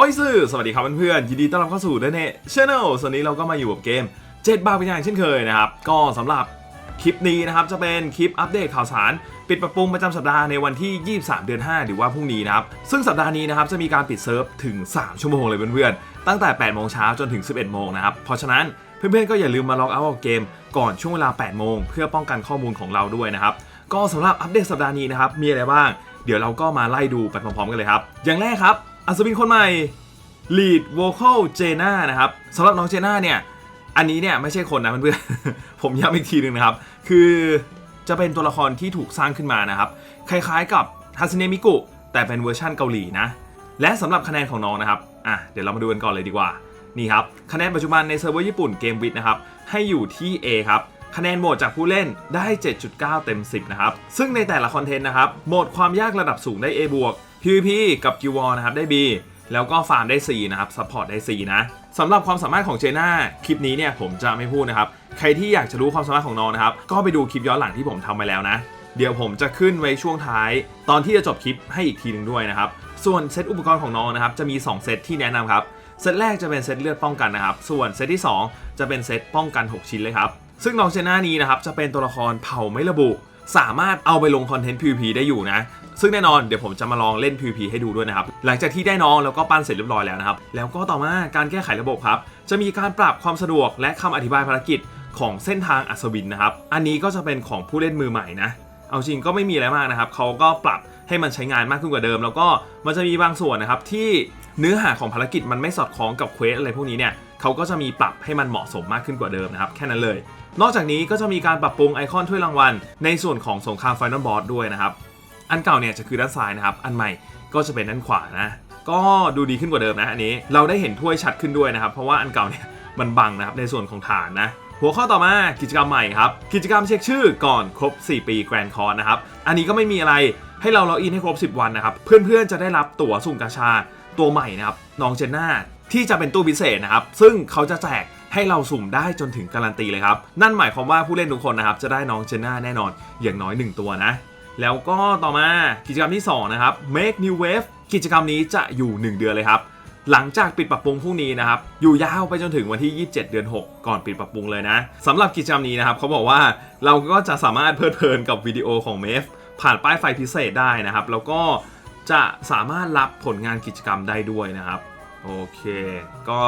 โอ้ยซื่อสวัสดีครับเพื่อนๆยินดีต้อนรับเข้าสู่เดนเน่ชาแนลส่วนนี้เราก็มาอยู่กับเกม7บาทเป็นอย่างเช่นเคยนะครับ ก็สำหรับคลิปนี้นะครับ จะเป็นคลิปอัปเดตข่าวสาร ปิดปรับปรุงประจำสัปดาห์ในวันที่ 23 เดือน 5 หรือว่าพรุ่งนี้นะครับ ซึ่งสัปดาห์นี้นะครับจะมีการปิดเซิร์ฟถึง 3 ชั่วโมงเลยเพื่อนๆ ตั้งแต่ 8 โมงเช้าจนถึง 11 โมงนะครับ เพราะฉะนั้นเพื่อนๆก็อย่าลืมมาล็อกเอาท์เกมก่อนช่วงเวลา 8 โมงเพื่อป้องกันข้อมูลของเราด้วยนะครับก็สำหรับอัปเดตสัปดาห์นี้นะครับมีอะไรบ้าง เดี๋ยวเราก็มาไล่ดูไปพร้อมๆกันเลยครับอย่างแรกครับ อัศวินคนใหม่ lead vocal Jenna นะครับสำหรับน้องเจน่าเนี่ย อันนี้เนี่ยไม่ใช่คนนะเพื่อนๆผมย้ำอีกทีหนึ่งนะครับ คือจะเป็นตัวละครที่ถูกสร้างขึ้นมานะครับ คล้ายๆกับฮัสเนมิกุแต่เป็นเวอร์ชั่นเกาหลีนะ และสำหรับคะแนนของน้องนะครับอะเดี๋ยวเรามาดูกันก่อนเลยดีกว่านี่ครับคะแนนปัจจุบันในเซิร์ฟเวอร์ญี่ปุ่นเกมวิดนะครับให้อยู่ที่ A ครับคะแนนโหมดจากผู้เล่นได้ 7.9 เต็ม 10 นะครับ ซึ่งในแต่ละคอนเทนต์นะครับ โหมดความยากระดับสูงได้ A บวก PVP กับ g w a r นะครับได้ B แล้วก็ฟาร์มได้ C นะครับซัพพอร์ตได้ C นะสำหรับความสามารถของเจน่าคลิปนี้เนี่ยผมจะไม่พูดนะครับ ใครที่อยากจะรู้ความสามารถของน้องนะครับ ก็ไปดูคลิปย้อนหลังที่ผมทำไปแล้วนะ เดี๋ยวผมจะขึ้นไว้ช่วงท้าย ตอนที่จะจบคลิปให้อีกทีหนึ่งด้วยนะครับ ส่วนเซตอุปกรณ์ของน้องนะครับจะมี 2 เซตที่แนะนำครับเซตแรกจะเป็นเซตเลือดป้องกันนะครับ ส่วนเซตที่ 2 จะเป็นเซตป้องกัน 6 ชิ้นเลยครับ ซึ่งน้องเจน่านี้นะครับจะเป็นตัวละครเผ่าไม่ระบุ สามารถเอาไปลงคอนเทนต์ PVP ได้อยู่นะ ซึ่งแน่นอนเดี๋ยวผมจะมาลองเล่น PVP ให้ดูด้วยนะครับ หลังจากที่ได้น้องแล้วก็ปั้นเสร็จเรียบร้อยแล้วนะครับ แล้วก็ต่อมาการแก้ไขระบบครับ จะมีการปรับความสะดวกและคำอธิบายภารกิจของเส้นทางอัศวินนะครับ อันนี้ก็จะเป็นของผู้เล่นมือใหม่นะ เอาจริงก็ไม่มีอะไรมากนะครับ เขาก็ปรับให้มันใช้งานมากขึ้นกว่าเดิม แล้วก็มันจะมีบางส่วนนะครับที่เนื้อหาของภารกิจมันไม่สอดคล้องกับเควสอะไรพวกนี้เนี่ยเขาก็จะมีปรับให้มันเหมาะสมมากขึ้นกว่าเดิมนะครับแค่นั้นเลย นอกจากนี้ก็จะมีการปรับปรุงไอคอนถ้วยรางวัลในส่วนของสงครามไฟนอลบอสด้วยนะครับ อันเก่าเนี่ยจะคือด้านซ้ายนะครับ อันใหม่ก็จะเป็นด้านขวานะ ก็ดูดีขึ้นกว่าเดิมนะอันนี้ เราได้เห็นถ้วยชัดขึ้นด้วยนะครับ เพราะว่าอันเก่าเนี่ยมันบังนะครับในส่วนของฐานนะ หัวข้อต่อมากิจกรรมใหม่ครับ กิจกรรมเช็คชื่อก่อนครบ 4 ปีแกรนด์คอร์นะครับ อันนี้ก็ไม่มีอะไรให้เราล็อกอินให้ครบ 10 วันนะครับ เพื่อนๆจะได้รับตั๋วสุ่มกาชาตัวใหม่นะครับน้องเจนน่าที่จะเป็นตู้พิเศษนะครับ ซึ่งเขาจะแจกให้เราสุ่มได้จนถึงการันตีเลยครับ นั่นหมายความว่าผู้เล่นทุกคนนะครับ จะได้น้องเจนน่าแน่นอนอย่างน้อย 1 ตัวนะ แล้วก็ต่อมากิจกรรมที่ 2 นะครับ Make New Wave กิจกรรมนี้จะอยู่ 1 เดือนเลยครับ หลังจากปิดปรับปรุงพรุ่งนี้นะครับ อยู่ยาวไปจนถึงวันที่ 27 เดือน 6 ก่อนปิดปรับปรุงเลยนะสำหรับกิจกรรมนี้นะครับเขาบอกว่าเราก็จะสามารถเพลิดเพลินกับวิดีโอของเมฟผ่านป้ายไฟพิเศษได้นะครับ แล้วก็จะสามารถรับผลงานกิจกรรมได้ด้วยนะครับโอเค ก็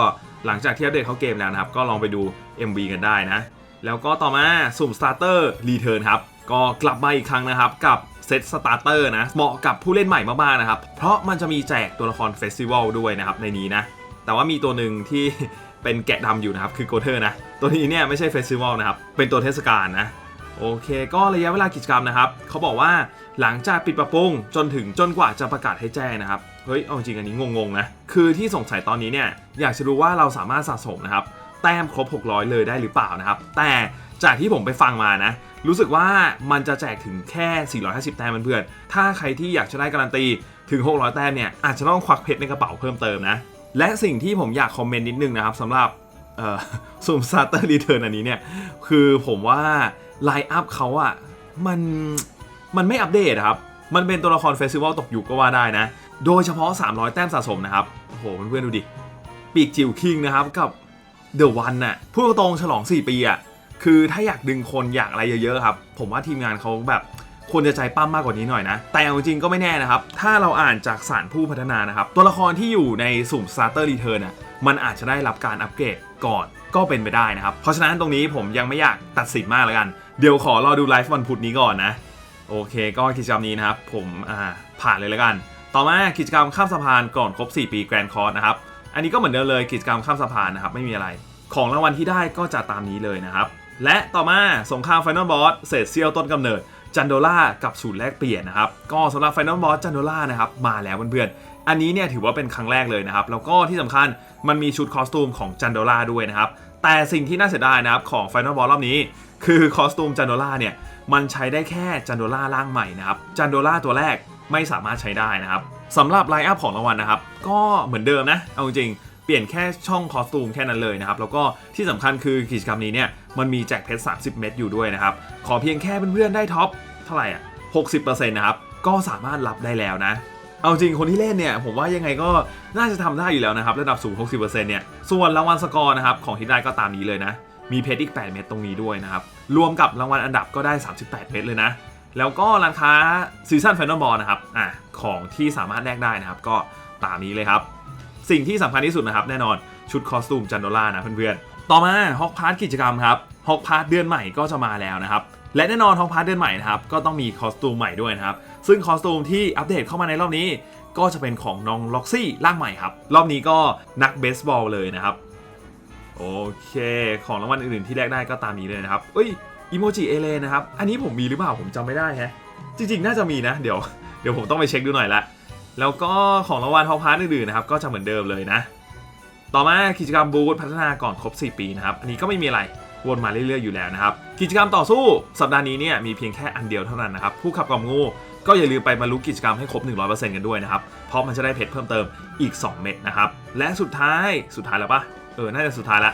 หลังจากที่อัปเดตเข้าเกมแล้วนะครับ ก็ลองไปดู MV กันได้นะ แล้วก็ต่อมาสุ่ม Starter Return ครับ ก็กลับมาอีกครั้งนะครับกับเซตสตาร์เตอร์นะ เหมาะกับผู้เล่นใหม่มากๆนะครับ เพราะมันจะมีแจกตัวละครเฟสติวัลด้วยนะครับในนี้นะ แต่ว่ามีตัวหนึ่งที่เป็นแกะดำอยู่นะครับ คือโกเทอร์นะ ตัวนี้เนี่ยไม่ใช่เฟสติวัลนะครับ เป็นตัวเทศกาลนะ โอเค ก็ระยะเวลากิจกรรมนะครับ เขาบอกว่าหลังจากปิดปรับปรุงจนถึงจนกว่าจะประกาศให้แจ้งนะครับ เฮ้ย เอาจริงอันนี้งงๆนะ คือที่สงสัยตอนนี้เนี่ยอยากจะรู้ว่าเราสามารถสะสมนะครับแต้มครบ 600 เลยได้หรือเปล่านะครับ แต่ จากที่ผมไปฟังมานะ รู้สึกว่ามันจะแจกถึงแค่ 450 แต้มเพื่อนๆถ้าใครที่อยากจะได้การันตีถึง 600 แต้มเนี่ยอาจจะต้องควักเพชรในกระเป๋าเพิ่มเติมนะ และสิ่งที่ผมอยากคอมเมนต์นิดนึงนะครับสำหรับเอ่อซูมสตาร์เตอร์รีเทิร์นอันนี้เนี่ย คือผมว่าไลน์อัพเขาอะมันมันไม่อัปเดตครับ มันเป็นตัวละครเฟสติวัลตกยุคก็ว่าได้นะ โดยเฉพาะ 300 แต้มสะสมนะครับ โอ้โหเพื่อนๆดูดิ ปีกจิ๋วคิงนะครับกับเดอะวันน่ะพูดตรงฉลอง 4 ปีอะ คือถ้าอยากดึงคนอยากอะไรเยอะๆครับ ผมว่าทีมงานเขาแบบควรจะใจปั้มมากกว่านี้หน่อยนะ แต่เอาจริงก็ไม่แน่นะครับ ถ้าเราอ่านจากสารผู้พัฒนานะครับ ตัวละครที่อยู่ในสุ่ม Starter Return น่ะมันอาจจะได้รับการอัปเกรดก่อนก็เป็นไปได้นะครับ เพราะฉะนั้นตรงนี้ผมยังไม่อยากตัดสินมากแล้วกัน เดี๋ยวขอรอดูไลฟ์วันพุธนี้ก่อนนะ โอเค ก็กิจกรรมนี้นะครับ ผมอ่าผ่านเลยแล้วกัน ต่อมากิจกรรมข้ามสะพานก่อนครบ 4 ปีแกรนด์คอร์สนะครับ อันนี้ก็เหมือนเดิมเลยกิจกรรมข้ามสะพานนะครับไม่มีอะไร ของรางวัลที่ได้ก็จะตามนี้เลยนะครับ และต่อมาสงครามไฟนอลบอสเศษเซียวต้นกำเนิดจันโดล่ากับสูตรแลกเปลี่ยนนะครับ ก็สำหรับ Final Boss จันโดล่านะครับมาแล้วเพื่อนๆ อันนี้เนี่ยถือว่าเป็นครั้งแรกเลยนะครับ แล้วก็ที่สำคัญมันมีชุดคอสตูมของจันโดล่าด้วยนะครับ แต่สิ่งที่น่าเสียดายนะครับของ Final Boss รอบนี้ คือคอสตูมจันโดล่าเนี่ยมันใช้ได้แค่จันโดล่าร่างใหม่นะครับจันโดล่าตัวแรกไม่สามารถใช้ได้นะครับสำหรับไลน์อัพของรางวัลนะครับ ก็เหมือนเดิมนะเอาจริง เปลี่ยนแค่ช่องคอสตูมแค่นั้นเลยนะครับ แล้วก็ที่สำคัญคือกิจกรรมนี้เนี่ยมันมีแจกเพชร 30 เม็ดอยู่ด้วยนะครับ ขอเพียงแค่เพื่อนๆได้ท็อปเท่าไหร่อะ60%นะครับ ก็สามารถรับได้แล้วนะ เอาจริงคนที่เล่นเนี่ยผมว่ายังไงก็น่าจะทำได้อยู่แล้วนะครับ ระดับสูง 60%เนี่ยส่วนรางวัลสกอร์นะครับของที่ได้ก็ตามนี้เลยนะมีเพชรอีก 8 เม็ดตรงนี้ด้วยนะครับ รวมกับรางวัลอันดับก็ได้ 38เม็ดเลยนะ แล้วก็ร้านค้าซีซันแฟนตอมบอลนะครับ อะ ของที่สามารถแลกได้นะครับ ก็ตามนี้เลยครับ สิ่งที่สำคัญที่สุดนะครับแน่นอนชุดคอสตูมจันโดล่านะเพื่อนๆ ต่อมาฮอกพาร์ทกิจกรรมครับฮอกพาร์ทเดือนใหม่ก็จะมาแล้วนะครับและแน่นอนฮอกพาร์ทเดือนใหม่นะครับก็ต้องมีคอสตูมใหม่ด้วยนะครับซึ่งคอสตูมที่อัปเดตเข้ามาในรอบนี้ ก็จะเป็นของน้องล็อกซี่ร่างใหม่ครับรอบนี้ก็นักเบสบอลเลยนะครับโอเคของรางวัลอื่นๆที่แลกได้ก็ตามนี้เลยนะครับเอ้ยอีโมจิเอเลนะครับอันนี้ผมมีหรือเปล่าผมจำไม่ได้แฮะจริงๆ น่าจะมีนะ เดี๋ยวเดี๋ยวผมต้องไปเช็คดูหน่อยละ แล้วก็ของรางวัลทอพาร์ทอื่นๆนะครับก็จะเหมือนเดิมเลยนะ ต่อมากิจกรรมบูธพัฒนาก่อนครบ 4 ปีนะครับ อันนี้ก็ไม่มีอะไรวนมาเรื่อยๆอยู่แล้วนะครับ กิจกรรมต่อสู้สัปดาห์นี้เนี่ยมีเพียงแค่อันเดียวเท่านั้นนะครับผู้ขับกล่อมงูก็อย่าลืมไปบรรลุกิจกรรมให้ครบ 100%กันด้วยนะครับ เพราะมันจะได้เพชรเพิ่มเติมอีก 2 เม็ดนะครับ และสุดท้ายสุดท้ายแล้วปะเออ น่าจะสุดท้ายละ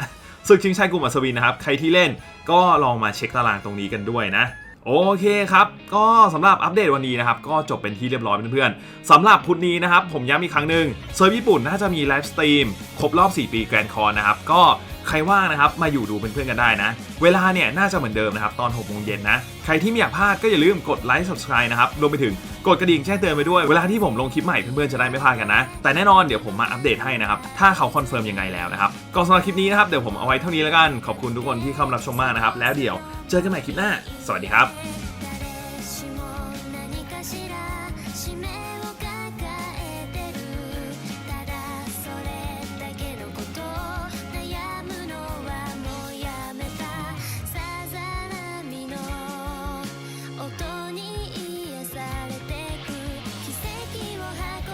ศึกชิงชัยกลุ่มอัศวินนะครับ ใครที่เล่นก็ลองมาเช็คตารางตรงนี้กันด้วยนะ โอเคครับ ก็สำหรับอัปเดตวันนี้นะครับ ก็จบเป็นที่เรียบร้อยเพื่อนๆสำหรับพุธนี้นะครับ ผมย้ำอีกครั้งหนึ่งเซิร์ฟญี่ปุ่นน่าจะมีไลฟ์สตรีมครบรอบ 4 ปีแกรนด์คอนนะครับ ก็ ใครว่างนะครับมาอยู่ดูเป็นเพื่อนกันได้นะ เวลาเนี่ยน่าจะเหมือนเดิมนะครับตอน6โมงเย็นนะใครที่ไม่อยากพลาดก็อย่าลืมกดไลค์ subscribe นะครับรวมไปถึงกดกระดิ่งแจ้งเตือนไปด้วยเวลาที่ผมลงคลิปใหม่เพื่อนๆจะได้ไม่พลาดกันนะ แต่แน่นอนเดี๋ยวผมมาอัปเดตให้นะครับถ้าเขาคอนเฟิร์มยังไงแล้วนะครับก็สำหรับคลิปนี้นะครับเดี๋ยวผมเอาไว้เท่านี้แล้วกันขอบคุณทุกคนที่เข้ามารับชมมากนะครับแล้วเดี๋ยวเจอกันใหม่คลิปหน้า สวัสดีครับ